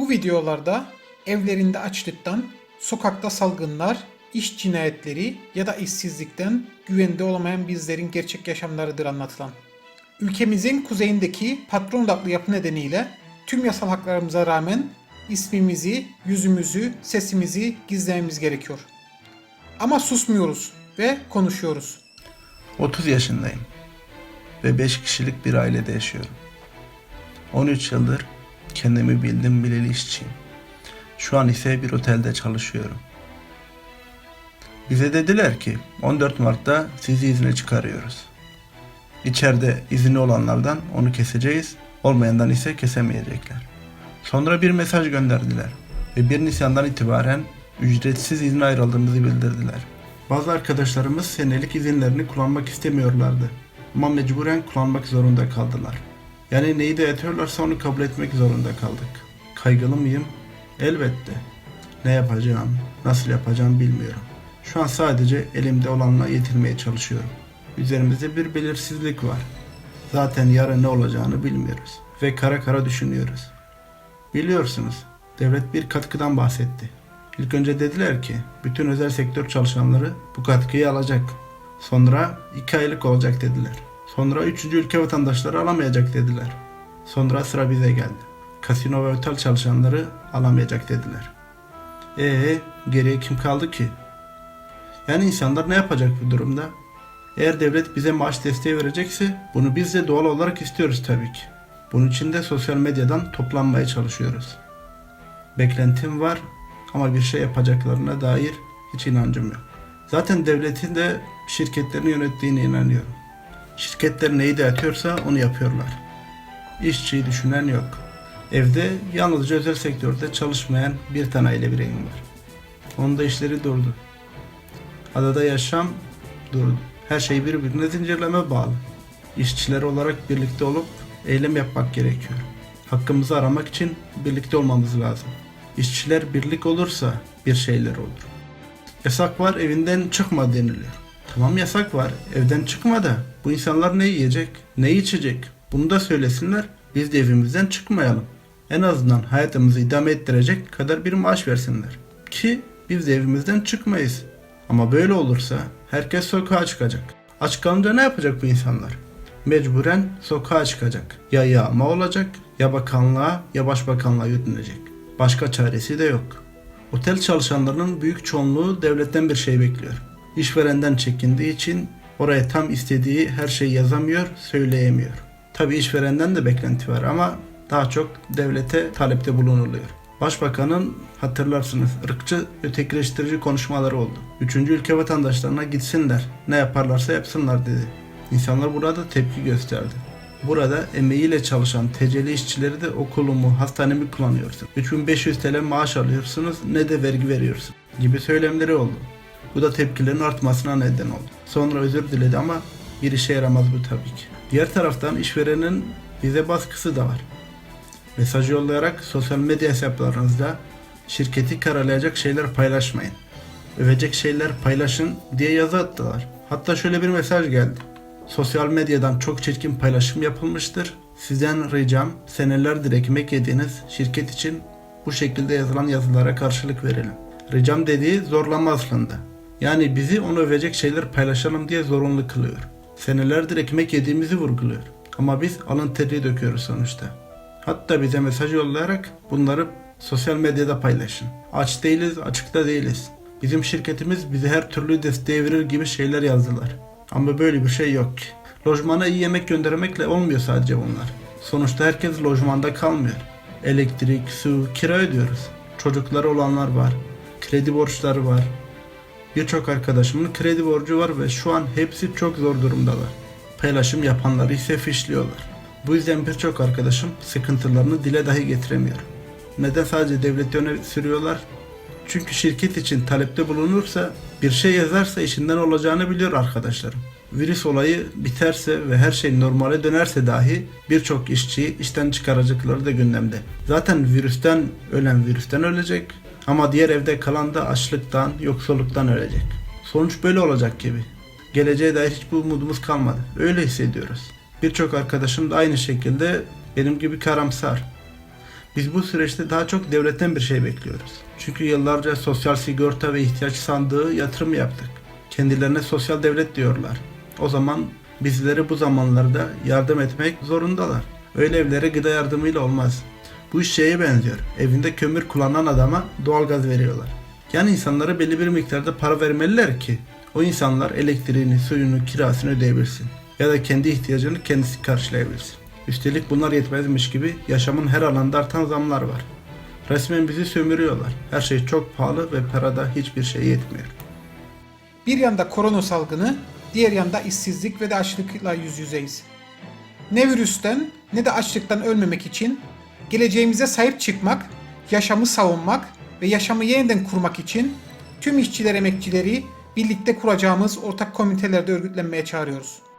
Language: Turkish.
Bu videolarda evlerinde açlıktan, sokakta salgınlar, iş cinayetleri ya da işsizlikten güvende olamayan bizlerin gerçek yaşamlarıdır anlatılan. Ülkemizin kuzeyindeki patron odaklı yapı nedeniyle tüm yasal haklarımıza rağmen ismimizi, yüzümüzü, sesimizi gizlememiz gerekiyor. Ama susmuyoruz ve konuşuyoruz. 30 yaşındayım ve 5 kişilik bir ailede yaşıyorum. 13 yıldır kendimi bildim bileli işçiyim. Şu an ise bir otelde çalışıyorum. Bize dediler ki 14 Mart'ta sizi izne çıkarıyoruz. İçeride izni olanlardan onu keseceğiz, olmayandan ise kesemeyecekler. Sonra bir mesaj gönderdiler ve 1 Nisan'dan itibaren ücretsiz izne ayrıldığımızı bildirdiler. Bazı arkadaşlarımız senelik izinlerini kullanmak istemiyorlardı. Ama mecburen kullanmak zorunda kaldılar. Yani neyi dayatıyorlarsa onu kabul etmek zorunda kaldık. Kaygılı mıyım? Elbette. Ne yapacağım, nasıl yapacağım bilmiyorum. Şu an sadece elimde olanla yetinmeye çalışıyorum. Üzerimizde bir belirsizlik var. Zaten yarın ne olacağını bilmiyoruz. Ve kara kara düşünüyoruz. Biliyorsunuz, devlet bir katkıdan bahsetti. İlk önce dediler ki bütün özel sektör çalışanları bu katkıyı alacak. Sonra 2 aylık olacak dediler. Sonra 3. ülke vatandaşları alamayacak dediler. Sonra sıra bize geldi. Kasino ve otel çalışanları alamayacak dediler. Ee geriye kim kaldı ki? Yani insanlar ne yapacak bu durumda? Eğer devlet bize maaş desteği verecekse bunu biz de doğal olarak istiyoruz tabii ki. Bunun için de sosyal medyadan toplanmaya çalışıyoruz. Beklentim var ama bir şey yapacaklarına dair hiç inancım yok. Zaten devletin de şirketlerini yönettiğine inanıyorum. Şirketler neyi dağıtıyorsa onu yapıyorlar. İşçiyi düşünen yok. Evde yalnızca özel sektörde çalışmayan bir tane aile bireyim var. Onun da işleri durdu. Adada yaşam durdu. Her şey birbirine zincirleme bağlı. İşçiler olarak birlikte olup eylem yapmak gerekiyor. Hakkımızı aramak için birlikte olmamız lazım. İşçiler birlik olursa bir şeyler olur. Yasak var evinden çıkma deniliyor. Tamam yasak var evden çıkma da bu insanlar ne yiyecek, ne içecek bunu da söylesinler biz de evimizden çıkmayalım. En azından hayatımızı idame ettirecek kadar bir maaş versinler. Ki biz de evimizden çıkmayız. Ama böyle olursa herkes sokağa çıkacak. Aç kalınca ne yapacak bu insanlar? Mecburen sokağa çıkacak. Ya yağma olacak ya bakanlığa ya başbakanlığa yürünecek. Başka çaresi de yok. Otel çalışanlarının büyük çoğunluğu devletten bir şey bekliyor. İşverenden çekindiği için oraya tam istediği her şeyi yazamıyor, söyleyemiyor. Tabi işverenden de beklenti var ama daha çok devlete talepte bulunuluyor. Başbakanın hatırlarsınız ırkçı ötekileştirici konuşmaları oldu. Üçüncü ülke vatandaşlarına gitsinler, ne yaparlarsa yapsınlar dedi. İnsanlar burada tepki gösterdi. Burada emeğiyle çalışan teceli işçileri de okulumu, hastanemi kullanıyorsun. 3500 TL maaş alıyorsunuz ne de vergi veriyorsun gibi söylemleri oldu. Bu da tepkilerin artmasına neden oldu. Sonra özür diledi ama bir işe yaramaz bu tabii ki. Diğer taraftan işverenin bize baskısı da var. Mesaj yollayarak sosyal medya hesaplarınızda şirketi karalayacak şeyler paylaşmayın. Övecek şeyler paylaşın diye yazı attılar. Hatta şöyle bir mesaj geldi. Sosyal medyadan çok çirkin paylaşım yapılmıştır. Sizden ricam senelerdir ekmek yediğiniz şirket için bu şekilde yazılan yazılara karşılık verelim. Ricam dediği zorlama aslında. Yani bizi onu övecek şeyler paylaşalım diye zorunlu kılıyor. Senelerdir ekmek yediğimizi vurguluyor. Ama biz alın teri döküyoruz sonuçta. Hatta bize mesaj yollayarak bunları sosyal medyada paylaşın. Aç değiliz, açıkta değiliz. Bizim şirketimiz bize her türlü desteği verir gibi şeyler yazdılar. Ama böyle bir şey yok ki. Lojmana iyi yemek göndermekle olmuyor sadece bunlar. Sonuçta herkes lojmanda kalmıyor. Elektrik, su, kira ödüyoruz. Çocukları olanlar var. Kredi borçları var. Birçok arkadaşımın kredi borcu var ve şu an hepsi çok zor durumdalar. Paylaşım yapanları ise fişliyorlar. Bu yüzden birçok arkadaşım sıkıntılarını dile dahi getiremiyor. Neden sadece devleti öne sürüyorlar? Çünkü şirket için talepte bulunursa bir şey yazarsa işinden olacağını biliyor arkadaşlarım. Virüs olayı biterse ve her şey normale dönerse dahi birçok işçiyi işten çıkaracakları da gündemde. Zaten virüsten ölen virüsten ölecek ama diğer evde kalan da açlıktan, yoksulluktan ölecek. Sonuç böyle olacak gibi. Geleceğe dair hiçbir umudumuz kalmadı. Öyle hissediyoruz. Birçok arkadaşım da aynı şekilde benim gibi karamsar. Biz bu süreçte daha çok devletten bir şey bekliyoruz. Çünkü yıllarca sosyal sigorta ve ihtiyaç sandığı yatırım yaptık. Kendilerine sosyal devlet diyorlar. O zaman bizleri bu zamanlarda yardım etmek zorundalar. Öyle evlere gıda yardımıyla olmaz. Bu iş şeye benziyor. Evinde kömür kullanan adama doğalgaz veriyorlar. Yani insanlara belli bir miktarda para vermeliler ki o insanlar elektriğini, suyunu, kirasını ödeyebilsin. Ya da kendi ihtiyacını kendisi karşılayabilsin. Üstelik bunlar yetmezmiş gibi yaşamın her alanda artan zamlar var. Resmen bizi sömürüyorlar. Her şey çok pahalı ve parada hiçbir şey yetmiyor. Bir yanda korona salgını, diğer yanda işsizlik ve de açlıkla yüz yüzeyiz. Ne virüsten ne de açlıktan ölmemek için geleceğimize sahip çıkmak, yaşamı savunmak ve yaşamı yeniden kurmak için tüm işçiler emekçileri birlikte kuracağımız ortak komitelerde örgütlenmeye çağırıyoruz.